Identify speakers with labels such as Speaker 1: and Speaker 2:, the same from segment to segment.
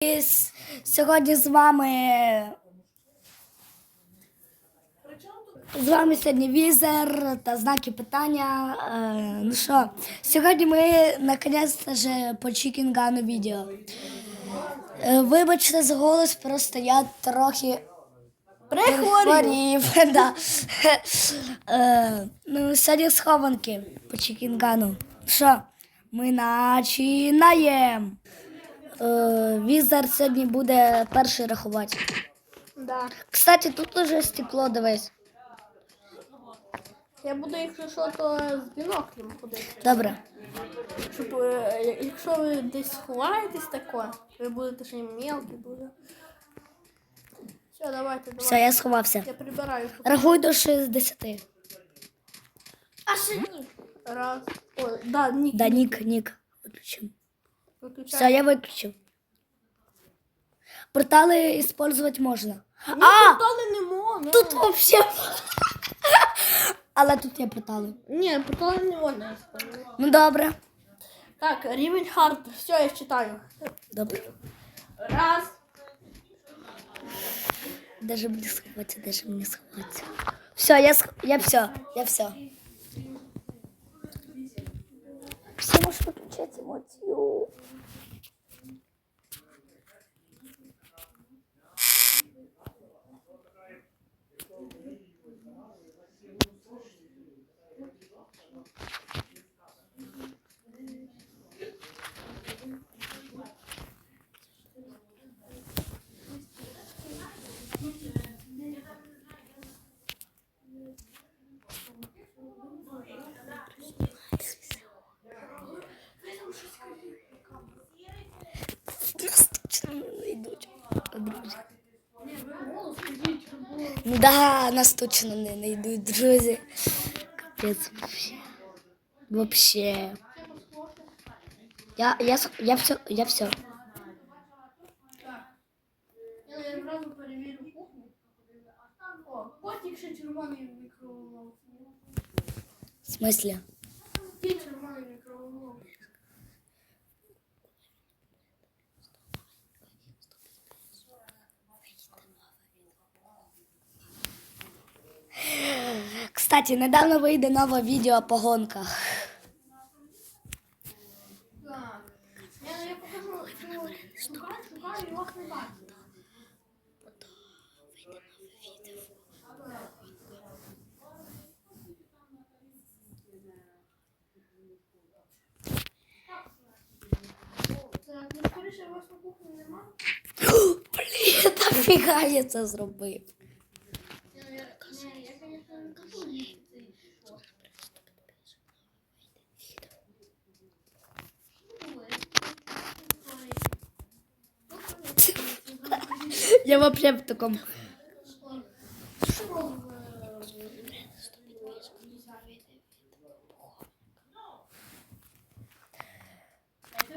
Speaker 1: І сьогодні з вами. З вами сьогодні візер та знаки питання. Е, ну що, сьогодні ми наконець же по Чікінгану відео. Е, вибачте за голос, просто я трохи прихворів. да. е, ну, сьогодні схованки по Чікінгану. Що, ми починаємо. Е, Візер сьогодні буде перший рахувати.
Speaker 2: Да.
Speaker 1: Кстати, тут уже стекло, дивись.
Speaker 2: Я буду, якщо що, то з біноклем ходити.
Speaker 1: Добре.
Speaker 2: Щоб, е, якщо ви десь ховаєтесь тако, ви будете ще й мелкі дуже. Все, давайте, давайте.
Speaker 1: Все, я сховався.
Speaker 2: Я прибираю.
Speaker 1: Рахуй до 60.
Speaker 2: А ще ні. Раз. О, да, ні.
Speaker 1: Да, нік, нік. Виключив. Все, я виключив. Портали использовать можна.
Speaker 2: Ні,
Speaker 1: А!
Speaker 2: портали не можна.
Speaker 1: Тут вообще. Але тут є портали.
Speaker 2: Ні, портали не можна использовать.
Speaker 1: Ну добре.
Speaker 2: Так, рівень хард. Все, я читаю.
Speaker 1: Добре.
Speaker 2: Раз.
Speaker 1: Де ж мені сховатися, де ж мені сховатися? Все, я, сх... я все, я все. Все, можеш виключати емоцію. Нас точно не йдуть. Друзі. Ну да, нас точно не знайдуть, друзі. Капець вообще. Вообще. Я, я, я все, я все.
Speaker 2: Я одразу перевірю кухню. О, котик ще червоний в мікроволновці.
Speaker 1: В смысле?
Speaker 2: Ти червоний мікроволновці.
Speaker 1: Кстати, недавно вийде нове відео по гонках.
Speaker 2: Так. Я, я покажу, що шукаю, шукаю і вас не бачу. Так, ну скоріше вас на кухні нема.
Speaker 1: Блін, нафіга я це зробив.
Speaker 2: Я, я, ні, я, конечно, не кажу.
Speaker 1: Я вообще в такому.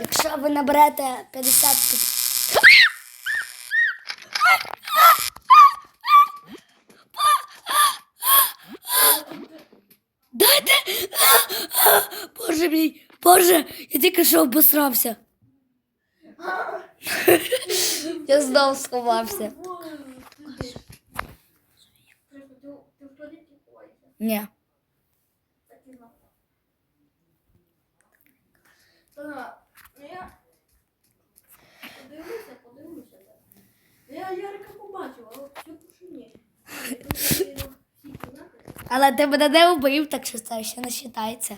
Speaker 1: Якщо ви наберете 50 під... Дайте! Боже мій, Боже, я тільки що обосрався. Я знов сховався. Ні.
Speaker 2: Так, ну я Ярика побачив, але цю душу ні. Я перевірив всі кімнати.
Speaker 1: Але ти мене не вбив, так що це ще не вважається.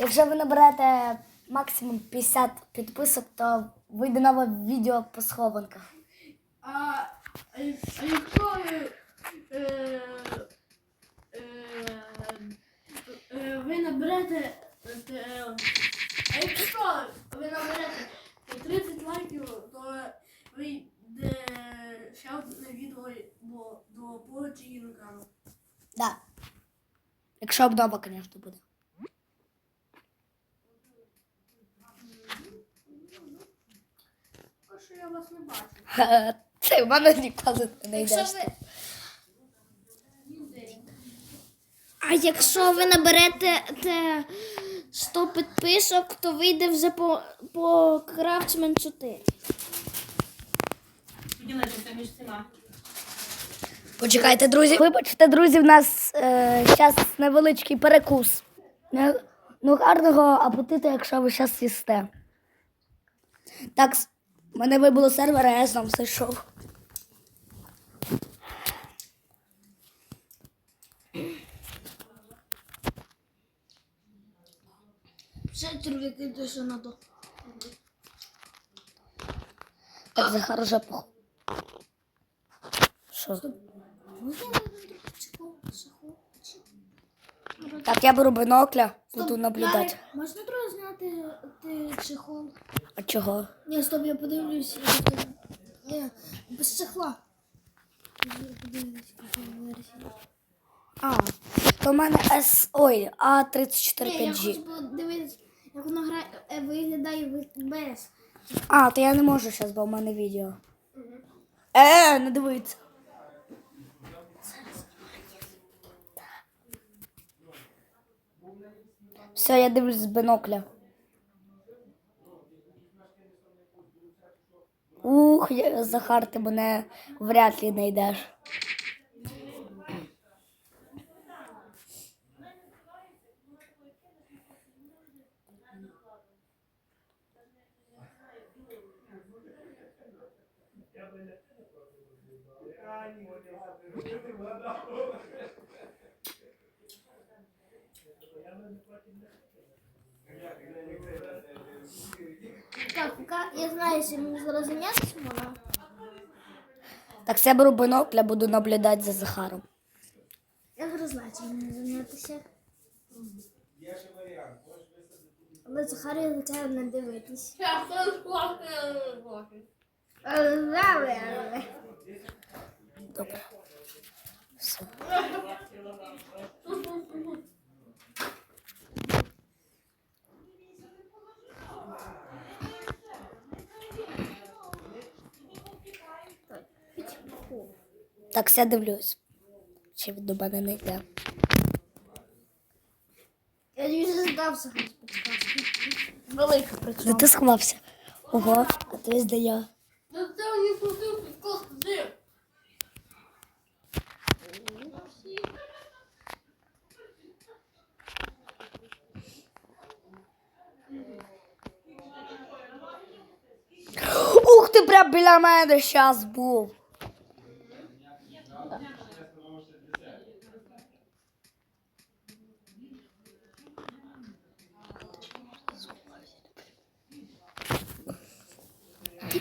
Speaker 1: Якщо ви наберете максимум 50 підписок, то вийде нове відео по схованках.
Speaker 2: А, а якщо е, е, е, ви наберете, е, а якщо ви наберете 30 лайків, то вийде ще одне відео до, до Поджі екрану.
Speaker 1: Да. Якщо обнова, звісно, буде.
Speaker 2: Поки що я вас не бачу.
Speaker 1: Це в мене ніколи не
Speaker 2: ви
Speaker 3: А якщо ви наберете 100 підписок, то вийде вже по, по Крафтсмен 4.
Speaker 4: Поділитися між всіма.
Speaker 1: Почекайте, друзі. Вибачте, друзі, в нас е, зараз невеличкий перекус. Не, ну, гарного апетиту, якщо ви зараз їсте. Так, мене вибило сервер, а я сам зайшов.
Speaker 3: Ще черв'яки дуже надо.
Speaker 1: Так, Захар уже пох... Що? Так, я беру бинокля, буду наблюдати.
Speaker 3: Можна зняти ти чехол?
Speaker 1: А чого?
Speaker 3: Ні, стоп, я подивлюсь. Ні, без чехла.
Speaker 1: А, то в мене S... Ой,
Speaker 3: Ні, я
Speaker 1: A34
Speaker 3: хочу подивитися, як воно грає, е, виглядає без.
Speaker 1: А, то я не можу зараз, бо в мене відео. Е, не дивиться. Все, я дивлюсь з бинокля. Ух, Захар, ти мене вряд ли знайдеш.
Speaker 3: Так, я знаю, що мені зараз зайнятися можна.
Speaker 1: Так, це я беру бинокля, буду наблюдати за Захаром.
Speaker 3: Я зараз знаю, чим мені зайнятися. Але Захарі на тебе не дивитись. Добре.
Speaker 1: Все. Так, все дивлюсь. Чи він до мене не йде.
Speaker 3: Я вже здав Захарі підказки.
Speaker 2: Велика
Speaker 1: Де ти сховався? Ого, а ти я.
Speaker 2: Ну це мені пустив підказку, де?
Speaker 1: Ух ти, прям біля мене щас був.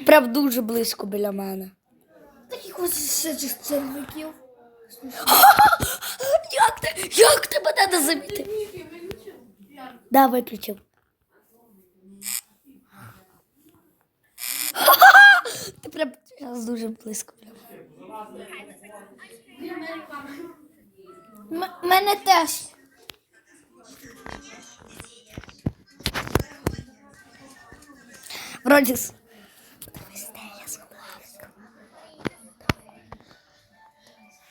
Speaker 1: Прям дуже близько біля мене.
Speaker 3: Таких ось ще цих червяків.
Speaker 1: Як ти? Як ти мене не замітив? Да, виключив. Ти прям зараз дуже близько.
Speaker 3: М- мене теж.
Speaker 1: Вроді. с-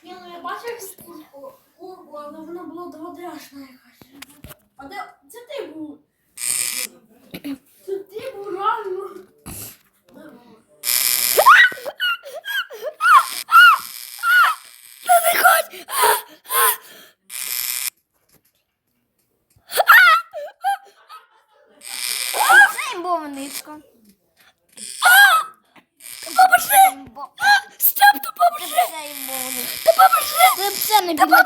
Speaker 2: Ні, ну я бачив якусь курку, курку, але вона була дводряшна якась. А де це ти був? Це ти був реально.
Speaker 3: Це імбовницька.
Speaker 1: Поможи! Степ, ти поможи!
Speaker 3: Це імбовницька.
Speaker 1: Ти поможи!
Speaker 3: Це все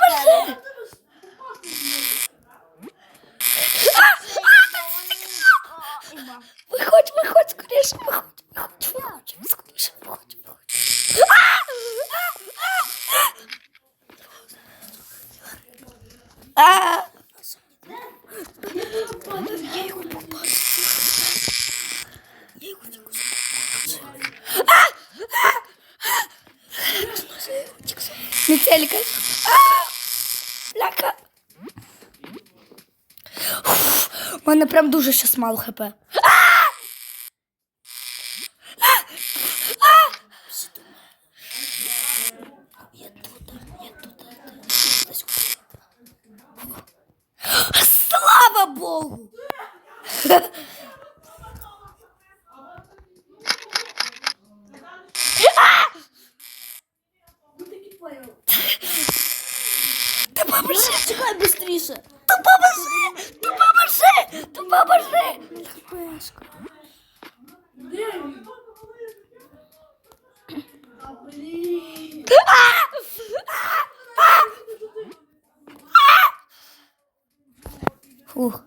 Speaker 1: метелька. А! Бляка. У мене прям дуже щас мало хп. А! А! Слава Богу!
Speaker 2: Де він? А, блін.
Speaker 1: Фух.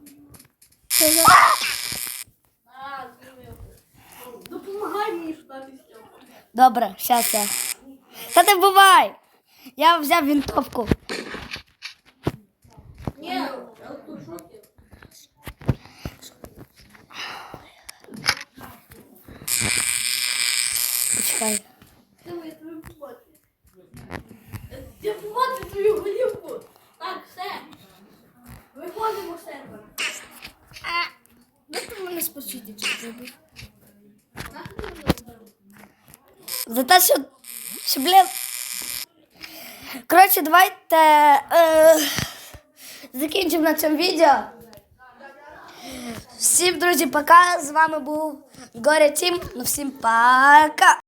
Speaker 2: Допомагай мені шукати.
Speaker 1: Добре, щас я. Та не бувай! Я взяв винтовку.
Speaker 2: Ні, я тут
Speaker 1: Почекай.
Speaker 2: Давай, я тобі побачу. Я побачу твою голівку. Так, все. Виходимо з сервера.
Speaker 3: Де ти мене спочити чи зробив?
Speaker 1: За те, що, що блін. Коротше, давайте е, закінчимо на цьому відео. Всім, друзі, пока. З вами був Горя Тім. Ну всім пока.